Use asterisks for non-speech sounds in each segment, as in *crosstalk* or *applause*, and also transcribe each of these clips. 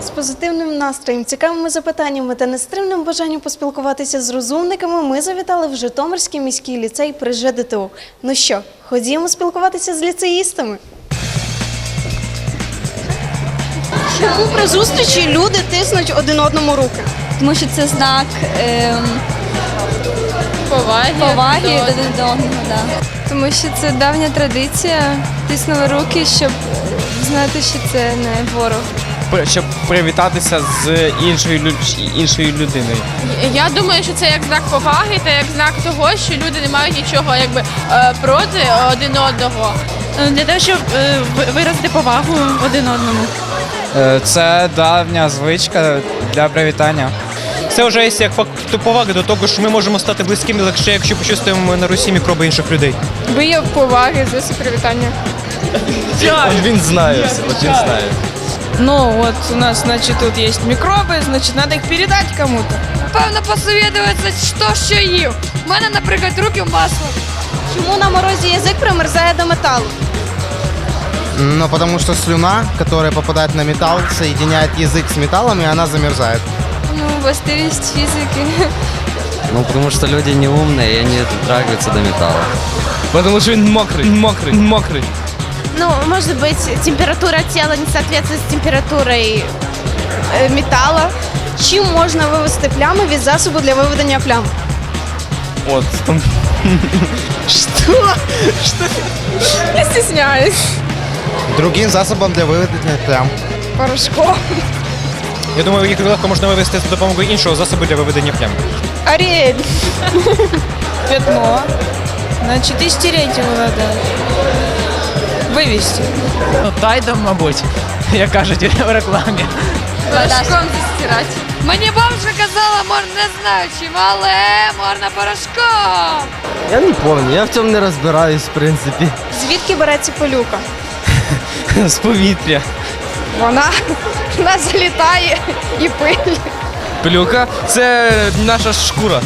З позитивним настроєм, цікавими запитаннями та нестримним бажанням поспілкуватися з розумниками ми завітали в Житомирський міський ліцей при ЖДТУ. Ну що, ходімо спілкуватися з ліцеїстами. Чому при зустрічі люди тиснуть один одному руки? тому що це знак ем, Поваги. поваги до один до одного. Да. Тому що це давня традиція. Тиснули руки, щоб знати, що це не ворог. Щоб привітатися з іншою іншою людиною. Я думаю, що це як знак поваги та як знак того, що люди не мають нічого якби е, проти один одного. Для того, щоб виразити повагу один одному. Е, Це давня звичка для привітання. Це вже є як факт поваги до того, що ми можемо стати близькими лише, якщо почувствуємо на Русі мікроби інших людей. Вияв поваги за привітання. Він знає все, він знає. Ну, вот у нас, значит, тут есть микробы, значит, надо их передать кому-то. Певно, посовідуватися, хто що їв. У мене, наприклад, руки в масло. Чому на морозі язик примерзає до металу? Ну, потому что слюна, которая попадает на металл, соединяет язык с металлом, и она замерзает. Ну, властивість фізики. Ну, потому что люди не умные, и они дотрагиваются до металла. Тому що він мокрий, мокрий, мокрий. Ну, может быть, температура тела не соответствует с температурой э, металла. Чим можна вивести плями від засобу для виведення плям? От. там- Я стісняюсь. Другим засобом для выведения плям. Порошком. Я думаю, їх легко можна вивести за допомогою іншого засобу для виведення плям. Аріель. *laughs* Пятно. Значит, и стереть его надо. Вывести. Ну, тайдом, мабуть, *laughs* як кажуть в *laughs* рекламі. Порошком застирати. Мені бабушка казала, можна не знаю чим, але можна порошком. Я не помню, я в цьому не розбираюсь, в принципі. Звідки береться пилюка? З повітря. Вона *laughs* вона залітає і пиль. Пилюка це наша шкура.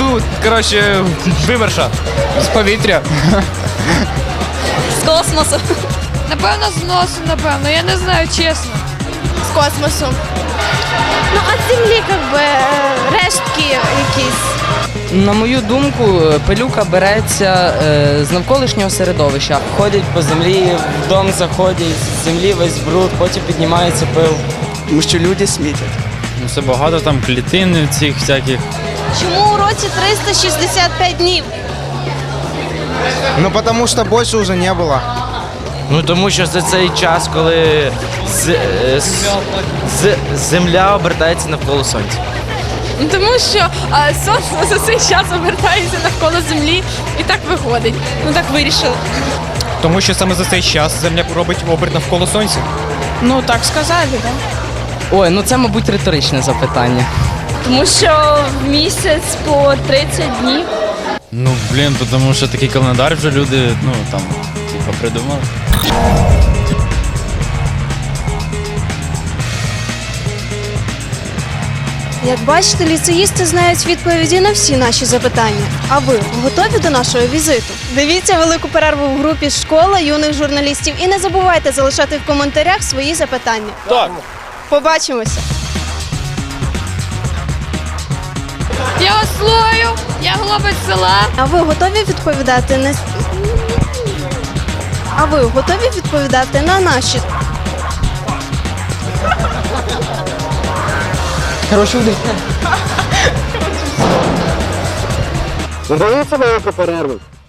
Ну, коротше, вимерша. З повітря. З космосу. Напевно, з носу, напевно. Я не знаю, чесно. С космосу. Ну, от Земли, как бы, э, рештки якісь. На мою думку, пилюка береться е, з навколишнього середовища. Ходять по землі, в дом заходять, з землі весь бруд, потім піднімається пил. Тому що люди смітять. Ну, це багато там клітин цих всяких. Чому у році 365 днів? Ну, потому что больше уже не было. Ну тому що за цей час, коли з, е, з, з- земля обертається навколо сонця. Ну, Тому що а, сонце *laughs* за цей час обертається навколо землі і так виходить. Ну так вирішили. Тому що саме за цей час Земля робить оберт навколо сонця. Ну, так сказали, да? Ой, ну це, мабуть, риторичне запитання. Тому що в місяць по 30 днів. Ну, блін, тому що такий календар вже люди, ну там, типа, придумали. Як бачите, ліцеїсти знають відповіді на всі наші запитання. А ви готові до нашого візиту? Дивіться велику перерву в групі Школа юних журналістів і не забувайте залишати в коментарях свої запитання. Так. Побачимося! Я ослою, я хлопець села. А ви готові відповідати на А ви готові відповідати на наші Короче, Здається, велика перерва.